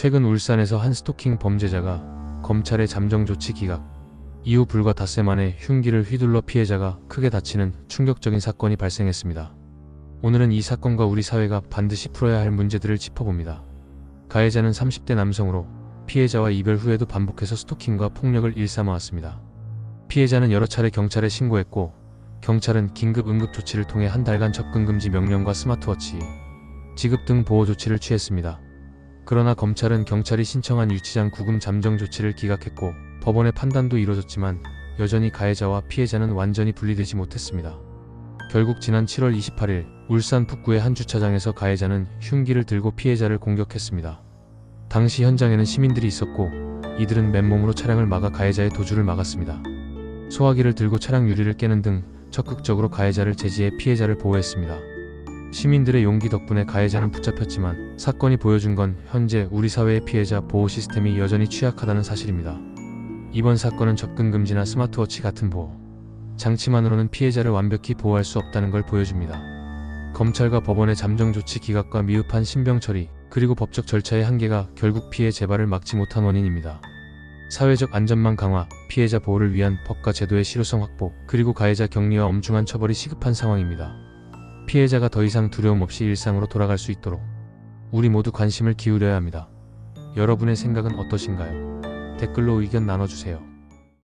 최근 울산에서 한 스토킹 범죄자가 검찰의 잠정 조치 기각 이후 불과 닷새 만에 흉기를 휘둘러 피해자가 크게 다치는 충격적인 사건이 발생했습니다. 오늘은 이 사건과 우리 사회가 반드시 풀어야 할 문제들을 짚어봅니다. 가해자는 30대 남성으로 피해자와 이별 후에도 반복해서 스토킹과 폭력을 일삼아왔습니다. 피해자는 여러 차례 경찰에 신고했고 경찰은 긴급 응급 조치를 통해 한 달간 접근 금지 명령과 스마트워치 지급 등 보호 조치를 취했습니다. 그러나 검찰은 경찰이 신청한 유치장 구금 잠정 조치를 기각했고 법원의 판단도 이뤄졌지만 여전히 가해자와 피해자는 완전히 분리되지 못했습니다. 결국 지난 7월 28일 울산 북구의 한 주차장에서 가해자는 흉기를 들고 피해자를 공격했습니다. 당시 현장에는 시민들이 있었고 이들은 맨몸으로 차량을 막아 가해자의 도주를 막았습니다. 소화기를 들고 차량 유리를 깨는 등 적극적으로 가해자를 제지해 피해자를 보호했습니다. 시민들의 용기 덕분에 가해자는 붙잡혔지만 사건이 보여준 건 현재 우리 사회의 피해자 보호 시스템이 여전히 취약하다는 사실입니다. 이번 사건은 접근 금지나 스마트워치 같은 보호 장치만으로는 피해자를 완벽히 보호할 수 없다는 걸 보여줍니다. 검찰과 법원의 잠정 조치 기각과 미흡한 신병 처리 그리고 법적 절차의 한계가 결국 피해 재발을 막지 못한 원인입니다. 사회적 안전망 강화, 피해자 보호를 위한 법과 제도의 실효성 확보, 그리고 가해자 격리와 엄중한 처벌이 시급한 상황입니다. 피해자가 더 이상 두려움 없이 일상으로 돌아갈 수 있도록 우리 모두 관심을 기울여야 합니다. 여러분의 생각은 어떠신가요? 댓글로 의견 나눠주세요.